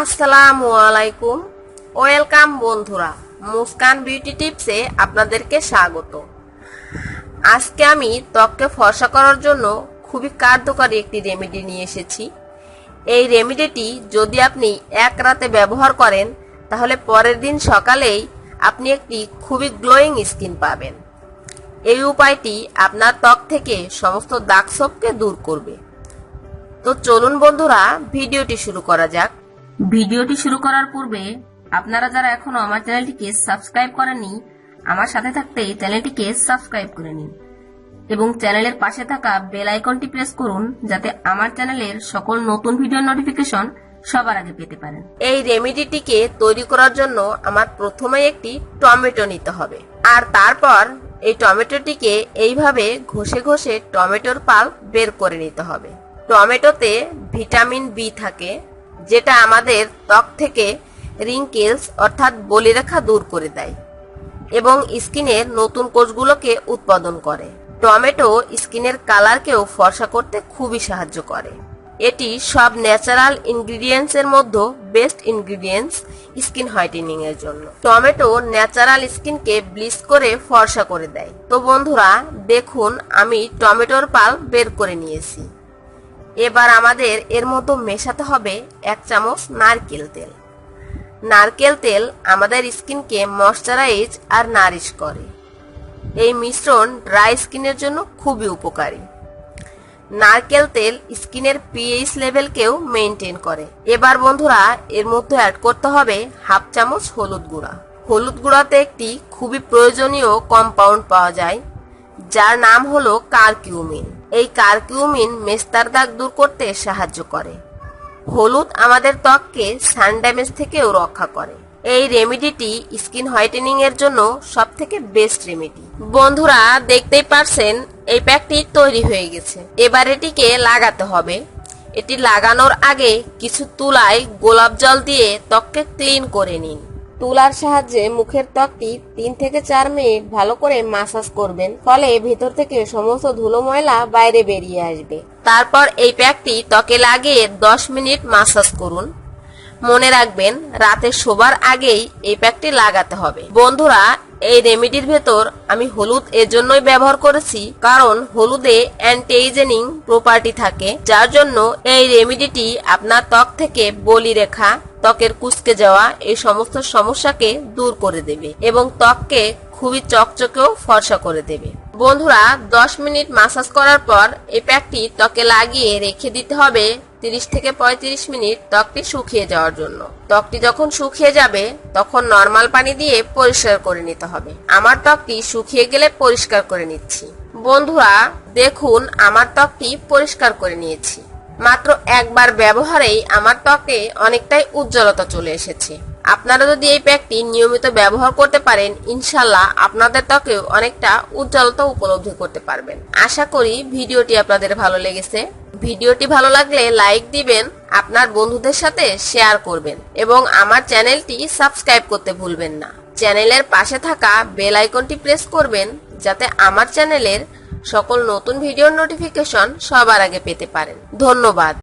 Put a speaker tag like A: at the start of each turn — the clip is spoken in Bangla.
A: আসসালামু আলাইকুম। ওয়েলকাম বন্ধুরা, মুস্কান বিউটি টিপসে আপনাদেরকে স্বাগত। আজকে আমি ত্বককে ফর্সা করার জন্য খুবই কার্যকরী একটি রেমেডি নিয়ে এসেছি। এই রেমেডিটি যদি আপনি এক রাতে ব্যবহার করেন, তাহলে পরের দিন সকালেই আপনি একটি খুবই গ্লোয়িং স্কিন পাবেন। এই উপায়টি আপনার ত্বক থেকে সমস্ত দাগ ছোপকে দূর করবে। তো চলুন বন্ধুরা, ভিডিওটি শুরু করা যাক। ভিডিওটি শুরু করার পূর্বে আপনারা যারা এখনও আমার চ্যানেলটিকে সাবস্ক্রাইব করেননি, আমার সাথে থাকতে চ্যানেলটিকে সাবস্ক্রাইব করে নিন এবং চ্যানেলের পাশে থাকা বেল আইকনটি প্রেস করুন যাতে আমার চ্যানেলের সকল নতুন ভিডিও নোটিফিকেশন সবার আগে পেতে পারেন। এই রেমেডিটিকে তৈরি করার জন্য আমার প্রথমে একটি টমেটো নিতে হবে। আর তারপর এই টমেটোটিকে এইভাবে ঘষে ঘষে টমেটোর পাল বের করে নিতে হবে। টমেটোতে ভিটামিন বি থাকে যেটা আমাদের ত্বক থেকে রিঙ্কেলস অর্থাৎ বলিরেখা দূর করে দেয় এবং স্কিনের নতুন কোষগুলোকে উৎপাদন করে। টমেটো স্কিনের কালারকেও ফর্সা করতে খুবই সাহায্য করে। এটি সব ন্যাচারাল ইনগ্রিডিয়েন্টস এর মধ্যে বেস্ট ইনগ্রিডিয়েন্টস স্কিন হোয়াইটেনিং এর জন্য। টমেটো ন্যাচারাল স্কিনকে ব্লিচ করে ফর্সা করে দেয়। তো বন্ধুরা, দেখুন, আমি টমেটোর পাল বের করে নিয়েছি। এবার আমাদের এর মতো মেশাতে হবে এক চামচ নারকেল তেল। নারকেল তেল আমাদের স্কিনকে ময়শ্চারাইজ আর নারিশ করে। এই মিশ্রণ ড্রাই স্কিনের জন্য খুবই উপকারী। নারকেল তেল স্কিনের পিএইচ লেভেলকেও মেনটেন করে। এবার বন্ধুরা, এর মধ্যে অ্যাড করতে হবে হাফ চামচ হলুদ গুঁড়া। হলুদ গুঁড়াতে একটি খুবই প্রয়োজনীয় কম্পাউন্ড পাওয়া যায়, যার নাম হলো কারকিউমিন। এই কারকিউমিন মেস্তার দাগ দূর করতে সাহায্য করে। হলুদ আমাদের ত্বককে সান ড্যামেজ থেকেও রক্ষা করে। এই রেমেডিটি স্কিন হোয়াইটেনিং এর জন্য সব থেকে বেস্ট রেমেডি। বন্ধুরা, দেখতেই পারছেন, এই প্যাকটি তৈরি হয়ে গেছে। এবার এটিকে লাগাতে হবে। এটি লাগানোর আগে কিছু তুলায় গোলাপ জল দিয়ে ত্বককে ক্লিন করে নিন। তুলার সাহায্যে মুখের ত্বকটি তিন থেকে চার মিনিট ভালো করে মাসাজ করবেন, ফলে ভেতর থেকে সমস্ত ধুলো ময়লা বাইরে বেরিয়ে আসবে। তারপর এই প্যাকটি ত্বকে লাগিয়ে দশ মিনিট মাসাজ করুন। মনে রাখবেন, রাতে শোবার আগেই এই প্যাকটি লাগাতে হবে। বন্ধুরা, এই রেমেডির ভেতর আমি হলুদ এর জন্যই ব্যবহার করেছি, কারণ হলুদে অ্যান্টি এইজেনিং প্রপার্টি থাকে, যার জন্য এই রেমেডিটি আপনার ত্বক থেকে বলি রেখা ত্বকের কুচকে যাওয়া এই সমস্ত সমস্যাকে দূর করে দেবে এবং ত্বককে খুবই চকচকেও ফর্সা করে দেবে। বন্ধুরা 10 মিনিট মাসাজ করার পর এই প্যাকটি ত্বকে লাগিয়ে রেখে দিতে হবে 30 থেকে 35 মিনিট ত্বকটি শুকিয়ে যাওয়ার জন্য। ত্বকটি যখন শুকিয়ে যাবে, তখন নর্মাল পানি দিয়ে পরিষ্কার করে নিতে হবে। আমার ত্বকটি শুকিয়ে গেলে পরিষ্কার করে নিচ্ছি। বন্ধুরা, দেখুন, আমার ত্বকটি পরিষ্কার করে নিয়েছি। মাত্র একবার ব্যবহারেই আমার ত্বকে অনেকটাই উজ্জ্বলতা চলে এসেছে। আপনারা যদি এই প্যাকটি নিয়মিত ব্যবহার করতে পারেন ইনশাল্লাহ আপনাদের ত্বকেও অনেকটা উজ্জ্বলতা উপলব্ধি করতে পারবেন। আশা করি ভিডিওটি আপনাদের ভালো লেগেছে। ভিডিওটি ভালো লাগলে লাইক দিবেন, আপনার বন্ধুদের সাথে শেয়ার করবেন এবং আমার চ্যানেলটি সাবস্ক্রাইব করতে ভুলবেন না। চ্যানেলের পাশে থাকা বেল আইকনটি প্রেস করবেন, যাতে আমার চ্যানেলের সকল নতুন ভিডিওর নোটিফিকেশন সবার আগে পেতে পারেন। ধন্যবাদ।